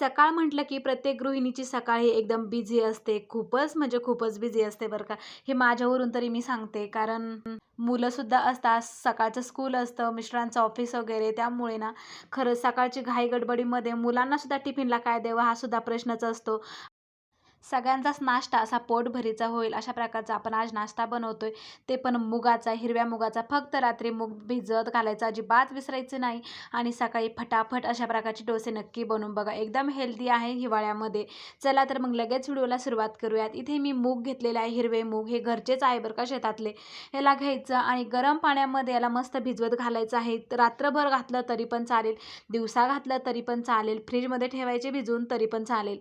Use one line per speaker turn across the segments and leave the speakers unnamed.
सकाळ म्हटलं की प्रत्येक गृहिणीची सकाळ ही एकदम बिझी असते. खूपच म्हणजे खूपच बिझी असते बरं का. हे माझ्यावरून तरी मी सांगते. कारण मुलंसुद्धा असतात सकाळचं स्कूल असतं मिस्टरांचं ऑफिस वगैरे. त्यामुळे ना खरंच सकाळची घाई गडबडीमध्ये मुलांनासुद्धा टिफिनला काय द्यावं हा सुद्धा प्रश्नच असतो. सगळ्यांचाच नाश्ता असा पोटभरीचा होईल अशा प्रकारचा आपण आज नाश्ता बनवतोय. ते पण मुगाचा हिरव्या मुगाचा. फक्त रात्री मूग भिजत घालायचा अजिबात विसरायचं नाही. आणि सकाळी फटाफट अशा प्रकारचे डोसे नक्की बनवून बघा. एकदम हेल्दी आहे हिवाळ्यामध्ये. चला तर मग लगेच व्हिडिओला सुरुवात करूयात. इथे मी मूग घेतलेले आहे हिरवे मूग. हे घरचेच आहे बरं का शेतातले. याला घ्यायचं आणि गरम पाण्यामध्ये याला मस्त भिजवत घालायचं आहे. रात्रभर घातलं तरी पण चालेल. दिवसा घातलं तरी पण चालेल. फ्रीजमध्ये ठेवायचे भिजवून तरी पण चालेल.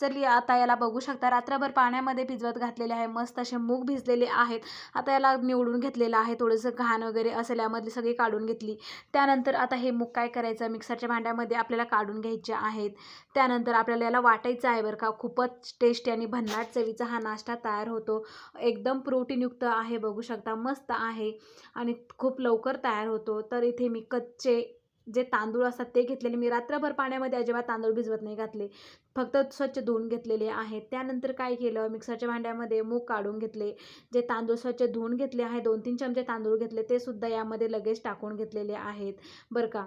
चल आता याला बघू शकता. रात्रभर पाण्यामध्ये भिजवत घातलेले आहे. मस्त असे मूग भिजलेले आहेत. आता याला निवडून घेतलेलं आहे. थोडंसं घाण वगैरे असेल यामधली सगळी काढून घेतली. त्यानंतर आता हे मूग काय करायचं? मिक्सरच्या भांड्यामध्ये आपल्याला काढून घ्यायचे आहेत. त्यानंतर आपल्याला याला वाटायचं आहे बरं का. खूपच टेस्टी आणि भन्नाट चवीचा हा नाश्ता तयार होतो. एकदम प्रोटीनयुक्त आहे बघू शकता. मस्त आहे. आणि खूप लवकर तयार होतो. तर इथे मी कच्चे जे तांदूळ असतात ते घेतलेले. मी रात्रभर पाण्यामध्ये अजिबात तांदूळ भिजवत नाही घातले. फक्त स्वच्छ धुवून घेतलेले आहेत. त्यानंतर काय केलं? मिक्सरच्या भांड्यामध्ये मूग काढून घेतले. जे तांदूळ स्वच्छ धुवून घेतले आहे दोन तीन चमचे तांदूळ घेतले ते सुद्धा यामध्ये लगेच टाकून घेतलेले आहेत. बरं का?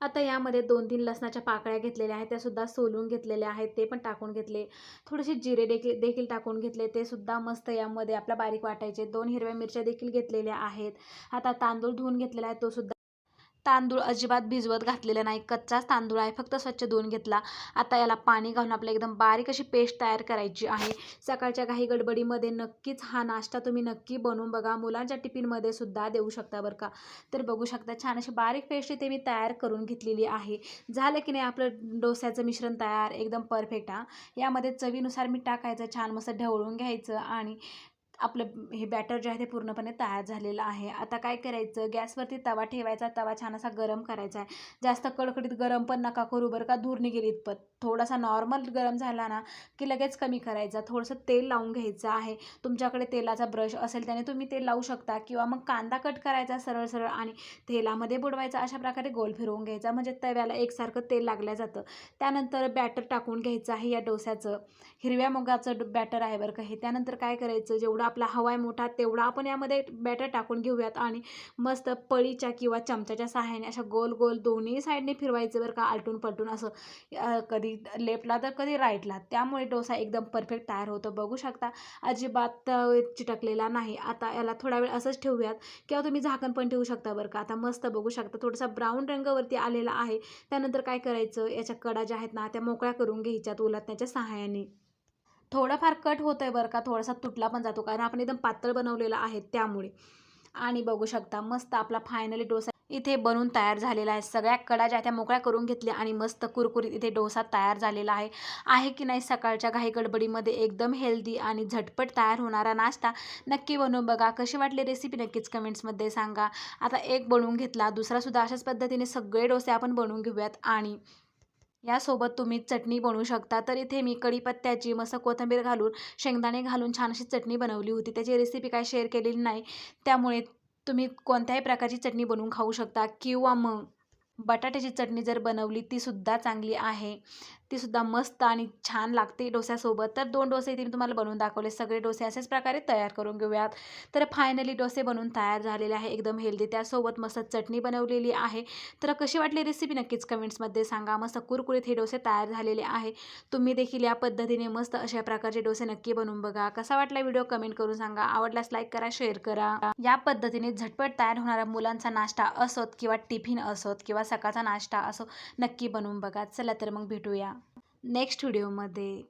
आता यामध्ये दोन तीन लसणाच्या पाकळ्या घेतलेल्या आहेत. त्यासुद्धा सोलून घेतलेल्या आहेत. ते पण टाकून घेतले. थोडेसे जिरे देखील देखील टाकून घेतले. ते सुद्धा मस्त यामध्ये आपल्या बारीक वाटायचे. दोन हिरव्या मिरच्या देखील घेतलेल्या आहेत. आता तांदूळ धुवून घेतलेला आहे तो सुद्धा तांदूळ अजिबात भिजवत घातलेला नाही. कच्चाच तांदूळ आहे. फक्त स्वच्छ धुवून घेतला. आता याला पाणी घालून आपल्याला एकदम बारीक अशी पेस्ट तयार करायची आहे. सकाळच्या काही गडबडीमध्ये नक्कीच हा नाश्ता तुम्ही नक्की बनवून बघा. मुलांच्या टिफिनमध्ये सुद्धा देऊ शकता बरं का. तर बघू शकता छान अशी बारीक पेस्ट इथे मी तयार करून घेतलेली आहे. झालं की नाही आपलं डोस्याचं मिश्रण तयार? एकदम परफेक्ट हा. यामध्ये चवीनुसार मीठ टाकायचं छान मस्त ढवळून घ्यायचं आणि आपलं हे बॅटर जे आहे ते पूर्णपणे तयार झालेलं आहे. आता काय करायचं? गॅसवरती तवा ठेवायचा. तवा छान असा गरम करायचा आहे. जास्त कडकडीत गरम पण नका करू बरं का. दूर निघेल इतपत थोडासा नॉर्मल गरम झाला ना की लगेच कमी करायचा. थोडंसं तेल लावून घ्यायचं आहे. तुमच्याकडे तेलाचा ब्रश असेल त्याने तुम्ही तेल लावू शकता किंवा मग कांदा कट करायचा सरळ सरळ आणि तेलामध्ये बुडवायचा अशा प्रकारे गोल फिरवून घ्यायचा. म्हणजे तव्याला एकसारखं तेल लागलं जातं. त्यानंतर बॅटर टाकून घ्यायचं आहे या डोस्याचं. हिरव्या मुगाचं बॅटर आहे बरं का हे. त्यानंतर काय करायचं? जेवढा आपला हवा आहे मोठा तेवढा आपण यामध्ये बॅटर टाकून घेऊयात आणि मस्त पळीच्या किंवा चमच्याच्या सहाय्याने अशा गोल गोल दोन्ही साईडने फिरवायचं बरं का आलटून पलटून असं. कधी लेफ्टला तर कधी राईटला. त्यामुळे डोसा एकदम परफेक्ट तयार होतो. बघू शकता अजिबात चिटकलेला नाही. आता याला थोडा वेळ असंच ठेवूयात. किंवा तुम्ही झाकण पण ठेवू शकता बरं का. आता मस्त बघू शकता थोडासा ब्राऊन रंगावरती आलेला आहे. त्यानंतर काय करायचं? याच्या कडा ज्या आहेत ना त्या मोकळ्या करून घ्यायच्यात उलटण्याच्या सहाय्याने. थोडाफार कट होतं आहे बरं का. थोडासा तुटला पण जातो. कारण आपण एकदम पातळ बनवलेला आहे त्यामुळे. आणि बघू शकता मस्त आपला फायनली डोसा इथे बनवून तयार झालेला आहे. सगळ्या कडा ज्या त्या मोकळ्या करून घेतल्या आणि मस्त कुरकुरीत इथे डोसा तयार झालेला आहे. आहे की नाही सकाळच्या घाई गडबडीमध्ये एकदम हेल्दी आणि झटपट तयार होणारा नाश्ता नक्की बनवून बघा. कशी वाटली रेसिपी नक्कीच कमेंट्समध्ये सांगा. आता एक बनवून घेतला दुसरासुद्धा अशाच पद्धतीने सगळे डोसे आपण बनवून घेऊयात आणि यासोबत तुम्ही चटणी बनवू शकता. तर इथे मी कढीपत्त्याची मस्त कोथिंबीर घालून शेंगदाणे घालून छान अशी चटणी बनवली होती. त्याची रेसिपी काय शेअर केलेली नाही. त्यामुळे तुम्ही कोणत्याही प्रकारची चटणी बनवून खाऊ शकता किंवा मग बटाट्याची चटणी जर बनवली तीसुद्धा चांगली आहे. तीसुद्धा मस्त आणि छान लागते डोस्यासोबत. तर दोन डोसे इथे मी तुम्हाला बनवून दाखवले. सगळे डोसे अशाच प्रकारे तयार करून घेऊयात. तर फायनली डोसे बनवून तयार झालेले आहे. एकदम हेल्दी त्यासोबत मस्त चटणी बनवलेली आहे. तर कशी वाटली रेसिपी नक्कीच कमेंट्समध्ये सांगा. मस्त कुरकुरीत हे डोसे तयार झालेले आहे. तुम्ही देखील या पद्धतीने मस्त अशा प्रकारचे डोसे नक्की बनवून बघा. कसा वाटला व्हिडिओ कमेंट करून सांगा. आवडल्यास लाईक करा शेअर करा. या पद्धतीने झटपट तयार होणारा मुलांचा नाश्ता असोत किंवा टिफिन असोत किंवा सकाळचा नाश्ता असो नक्की बनवून बघा. चला तर मग भेटूया. नेक्स्ट व्हिडिओमध्ये